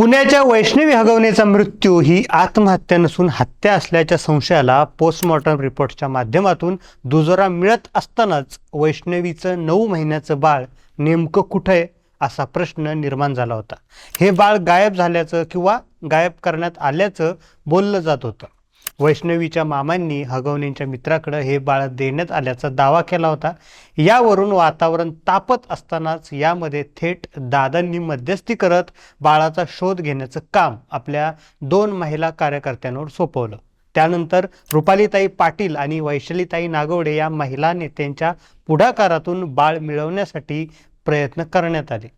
पुण्याच्या वैष्णवी हगवणेचा मृत्यू ही आत्महत्या नसून हत्या असल्याच्या संशयाला पोस्टमॉर्टम रिपोर्टच्या माध्यमातून दुजोरा मिळत असतानाच वैष्णवीचं नऊ महिन्याचं बाळ नेमकं कुठं आहे असा प्रश्न निर्माण झाला होता. हे बाळ गायब झाल्याचं किंवा गायब करण्यात आल्याचं बोललं जात होतं. वैष्णवीच्या मामांनी हगवणींच्या मित्राकडं हे बाळ देण्यात आल्याचा दावा केला होता. यावरून वातावरण तापत असतानाच यामध्ये थेट दादांनी मध्यस्थी करत बाळाचा शोध घेण्याचं काम आपल्या दोन महिला कार्यकर्त्यांवर सोपवलं. त्यानंतर रुपालीताई पाटील आणि वैशालीताई नागवडे या महिला नेत्यांच्या पुढाकारातून बाळ मिळवण्यासाठी प्रयत्न करण्यात आले.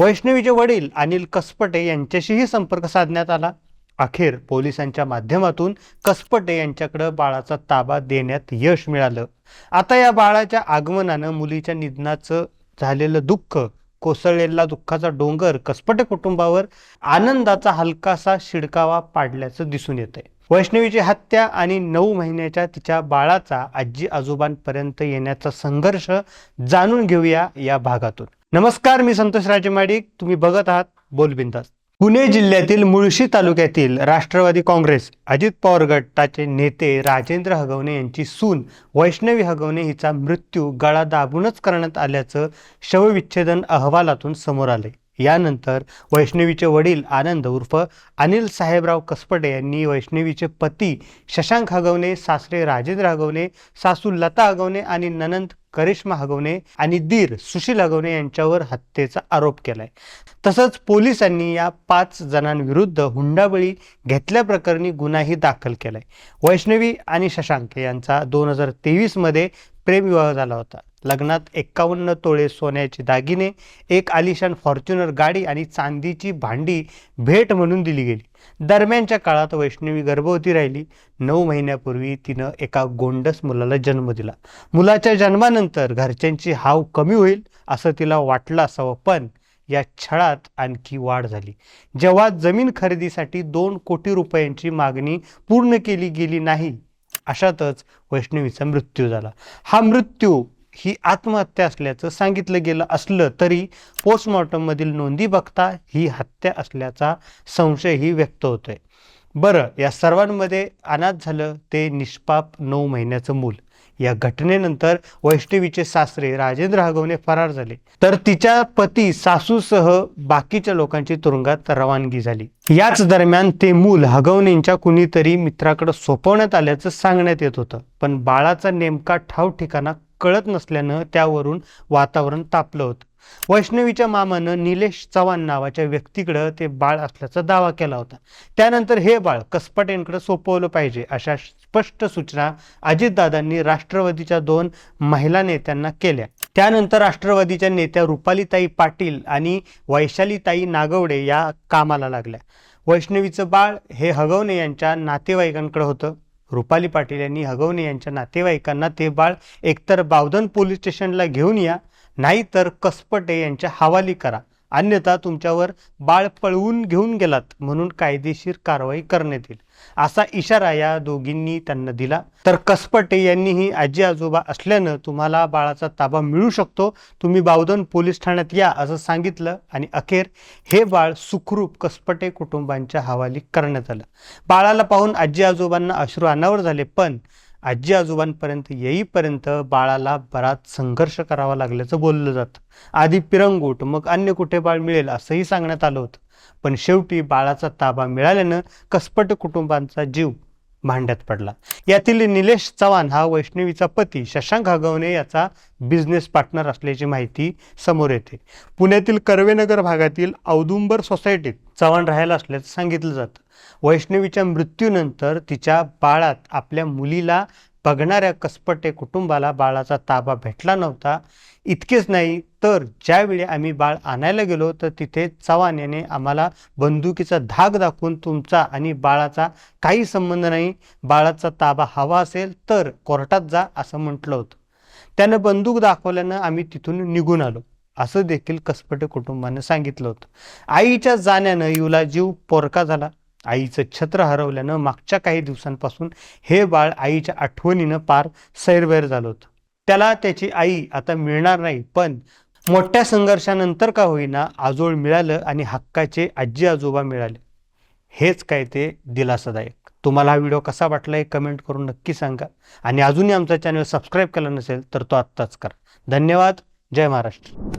वैष्णवीचे वडील अनिल कसपटे यांच्याशीही संपर्क साधण्यात आला. अखेर पोलिसांच्या माध्यमातून कसपटे यांच्याकडं बाळाचा ताबा देण्यात यश मिळालं. आता या बाळाच्या आगमनानं मुलीच्या निधनाचं झालेलं दुःख कोसळलेला दुःखाचा डोंगर कसपटे कुटुंबावर आनंदाचा हलकासा शिडकावा पाडल्याचं दिसून येतंय. वैष्णवीची हत्या आणि नऊ महिन्याच्या तिच्या बाळाचा आजी आजोबांपर्यंत येण्याचा संघर्ष जाणून घेऊया या भागातून. नमस्कार मी संतोष राजेमाडिक. तुम्ही बघत आहात बोलबिंदास. पुणे जिल्ह्यातील मुळशी तालुक्यातील राष्ट्रवादी काँग्रेस अजित पवार गटाचे नेते राजेंद्र हगवणे यांची सून वैष्णवी हगवणे हिचा मृत्यू गळा दाबूनच करण्यात आल्याचं शवविच्छेदन अहवालातून समोर आले यानंतर वैष्णवीचे वडील आनंद उर्फ अनिल साहेबराव कसपटे यांनी वैष्णवीचे पती शशांक हगवणे सासरे राजेंद्र हगवणे सासू लता हगवणे आणि ननंद करिश्मा हगवणे आणि दीर सुशील हगवणे यांच्यावर हत्येचा आरोप केलाय. तसंच पोलिसांनी या पाच जणांविरुद्ध हुंडाबळी घेतल्याप्रकरणी गुन्हाही दाखल केलाय. वैष्णवी आणि शशांक यांचा दोन हजार तेवीसमध्ये प्रेमविवाह झाला होता. लग्नात एक्कावन्न तोळे सोन्याचे दागिने एक आलिशान फॉर्च्युनर गाडी आणि चांदीची भांडी भेट म्हणून दिली गेली. दरम्यानच्या काळात वैष्णवी गर्भवती राहिली. नऊ महिन्यापूर्वी तिनं एका गोंडस मुलाला जन्म दिला. मुलाच्या जन्मानंतर घरच्यांची हाव कमी होईल असं तिला वाटलं असावं पण या छळात आणखी वाढ झाली. जेव्हा जमीन खरेदीसाठी दोन कोटी रुपयांची मागणी पूर्ण केली गेली नाही अशातच वैष्णवीचा मृत्यू झाला. हा मृत्यू ही आत्महत्या असल्याचं सांगितलं गेलं असलं तरी पोस्टमॉर्टममधील नोंदी बघता ही हत्या असल्याचा संशयही व्यक्त होतोय. बरं या सर्वांमध्ये अनाथ झालं ते निष्पाप नऊ महिन्याचं मूल. या घटनेनंतर वैष्णवीचे सासरे राजेंद्र हगवणे फरार झाले. तर तिच्या पती सासूसह बाकीच्या लोकांची तुरुंगात रवानगी झाली. याच दरम्यान ते मूल हगवणेंच्या कुणीतरी मित्राकडे सोपवण्यात आल्याचं सांगण्यात येत होतं. पण बाळाचा नेमका ठाव ठिकाणा कळत नसल्यानं त्यावरून वातावरण तापलं होतं. वैष्णवीच्या मामानं निलेश चव्हाण नावाच्या व्यक्तीकडं ते बाळ असल्याचा दावा केला होता. त्यानंतर हे बाळ कसपटेंकडे सोपवलं पाहिजे अशा स्पष्ट सूचना अजितदादांनी राष्ट्रवादीच्या दोन महिला नेत्यांना केल्या. त्यानंतर राष्ट्रवादीच्या नेत्या रुपालीताई पाटील आणि वैशालीताई नागवडे या कामाला लागल्या. वैष्णवीचं बाळ हे हगवणे यांच्या नातेवाईकांकडे होतं. रुपाली पाटील यांनी हगवणे यांच्या नातेवाईकांना ते बाळ एकतर बावधन पोलीस स्टेशनला घेऊन या नाहीतर कसपटे यांच्या हवाली करा. अन्यथा तुमच्यावर बाळ पळवून घेऊन गेलात म्हणून कायदेशीर कारवाई करण्यात येईल. असा इशारा या दोघींनी त्यांना दिला. तर कसपटे यांनीही आजी आजोबा असल्यानं तुम्हाला बाळाचा ताबा मिळू शकतो. तुम्ही बावधन पोलीस ठाण्यात या असं सांगितलं आणि अखेर हे बाळ सुखरूप कसपटे कुटुंबांच्या हवाली करण्यात आलं. बाळाला पाहून आजी आजोबांना अश्रू अनावर झाले पण आजी आजोबांपर्यंत येईपर्यंत बाळाला बराच संघर्ष करावा लागल्याचं बोललं जातं. आधी पिरंगूट मग अन्य कुठे बाळ मिळेल असंही सांगण्यात आलं होतं. पण शेवटी बाळाचा ताबा मिळाल्यानं कसपट कुटुंबांचा जीव भांड्यात पडला. यातील निलेश चव्हाण हा वैष्णवीचा पती. शशांक हगवणे याचा बिझनेस पार्टनर असल्याची माहिती समोर येते. पुण्यातील कर्वेनगर भागातील औदुंबर सोसायटीत चव्हाण राहायला असल्याचं सांगितलं जातं. वैष्णवीच्या मृत्यूनंतर तिच्या बाळात आपल्या मुलीला बघणाऱ्या कसपटे कुटुंबाला बाळाचा ताबा भेटला नव्हता इतकेच नाही तर ज्यावेळी आम्ही बाळ आणायला गेलो तर तिथे चव्हाण याने आम्हाला बंदुकीचा धाक दाखवून तुमचा आणि बाळाचा काही संबंध नाही बाळाचा ताबा हवा असेल तर कोर्टात जा असं म्हटलं होतं. त्यानं बंदूक दाखवल्यानं आम्ही तिथून निघून आलो असं देखील कसपटे कुटुंबानं सांगितलं होतं. आईच्या जाण्यानं युला जीव पोरका झाला. आईचं छत्र हरवल्यानं मागच्या काही दिवसांपासून हे बाळ आईच्या आठवणीनं पार सैरवैर झालं होतं. त्याला त्याची आई आता मिळणार नाही पण मोठ्या संघर्षानंतर का होईना आजोळ मिळालं आणि हक्काचे आजी आजोबा मिळाले. हेच काय ते दिलासादायक. तुम्हाला हा व्हिडिओ कसा वाटला हे कमेंट करून नक्की सांगा. आणि अजूनही आमचा चॅनल सबस्क्राईब केला नसेल तर तो आत्ताच करा. धन्यवाद. जय महाराष्ट्र.